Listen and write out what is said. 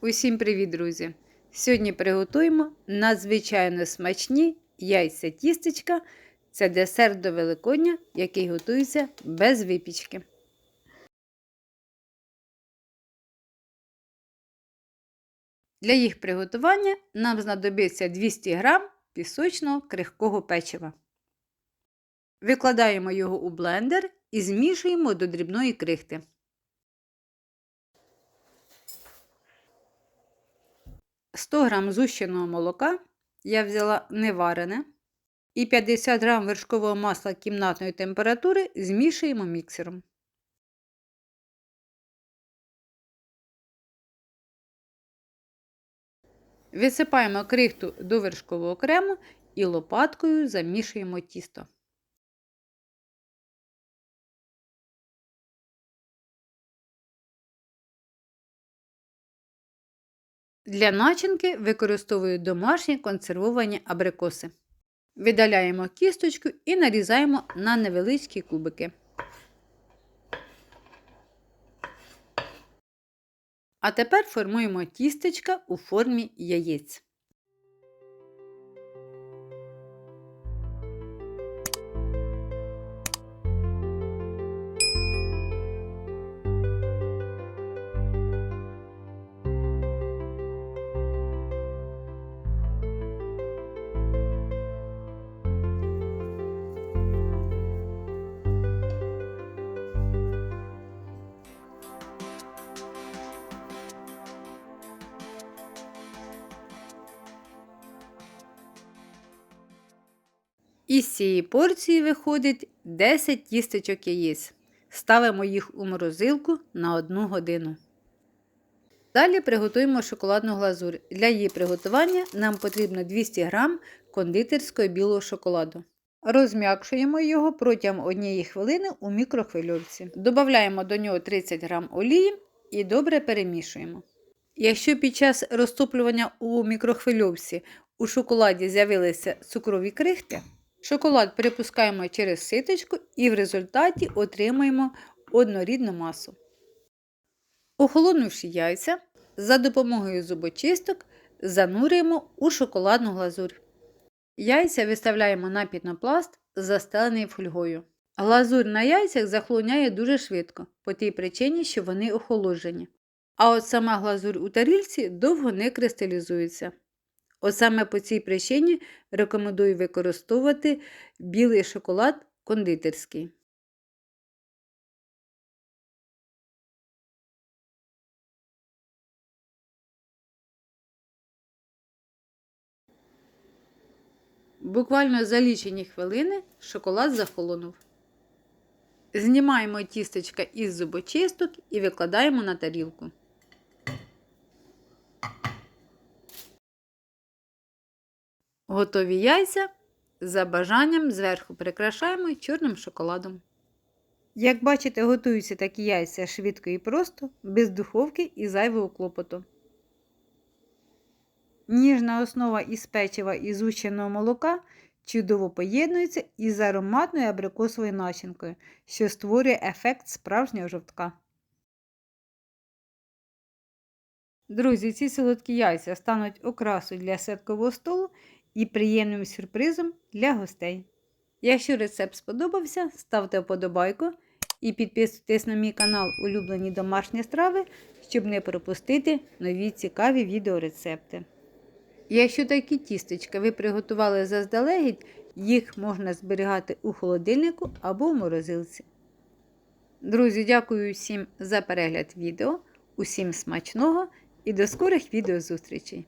Усім привіт, друзі! Сьогодні приготуємо надзвичайно смачні яйця тістечка. Це десерт до Великодня, який готується без випічки. Для їх приготування нам знадобиться 200 г пісочного крихкого печива. Викладаємо його у блендер і змішуємо до дрібної крихти. Сто грам зущеного молока я взяла неварене і 50 г вершкового масла кімнатної температури змішуємо міксером. Висипаємо крихту до вершкового крему і лопаткою замішуємо тісто. Для начинки використовую домашні консервовані абрикоси. Видаляємо кісточку і нарізаємо на невеличкі кубики. А тепер формуємо тістечка у формі яєць. Із цієї порції виходить 10 тістечок яєць. Ставимо їх у морозилку на 1 годину. Далі приготуємо шоколадну глазурь. Для її приготування нам потрібно 200 г кондитерського білого шоколаду. Розм'якшуємо його протягом 1 хвилини у мікрохвильовці. Додаємо до нього 30 г олії і добре перемішуємо. Якщо під час розтоплювання у мікрохвильовці у шоколаді з'явилися цукрові крихти, Шоколад перепускаємо через ситочку і в результаті отримаємо однорідну масу. Охолонувши яйця, за допомогою зубочисток занурюємо у шоколадну глазурь. Яйця виставляємо на пінопласт, застелений фольгою. Глазурь на яйцях захлоняє дуже швидко, по тій причині, що вони охолоджені. А от сама глазурь у тарільці довго не кристалізується. От саме по цій причині рекомендую використовувати білий шоколад кондитерський. Буквально за лічені хвилини шоколад захолонув. Знімаємо тістечка із зубочисток і викладаємо на тарілку. Готові яйця за бажанням зверху прикрашаємо чорним шоколадом. Як бачите, готуються такі яйця швидко і просто, без духовки і зайвого клопоту. Ніжна основа із печива і зущеного молока чудово поєднується із ароматною абрикосовою начинкою, що створює ефект справжнього жовтка. Друзі, ці солодкі яйця стануть окрасою для святкового столу і приємним сюрпризом для гостей. Якщо рецепт сподобався, ставте вподобайку і підписуйтесь на мій канал Улюблені домашні страви, щоб не пропустити нові цікаві відеорецепти. Якщо такі тістечка ви приготували заздалегідь, їх можна зберігати у холодильнику або в морозилці. Друзі, дякую всім за перегляд відео, усім смачного і до скорих відеозустрічей!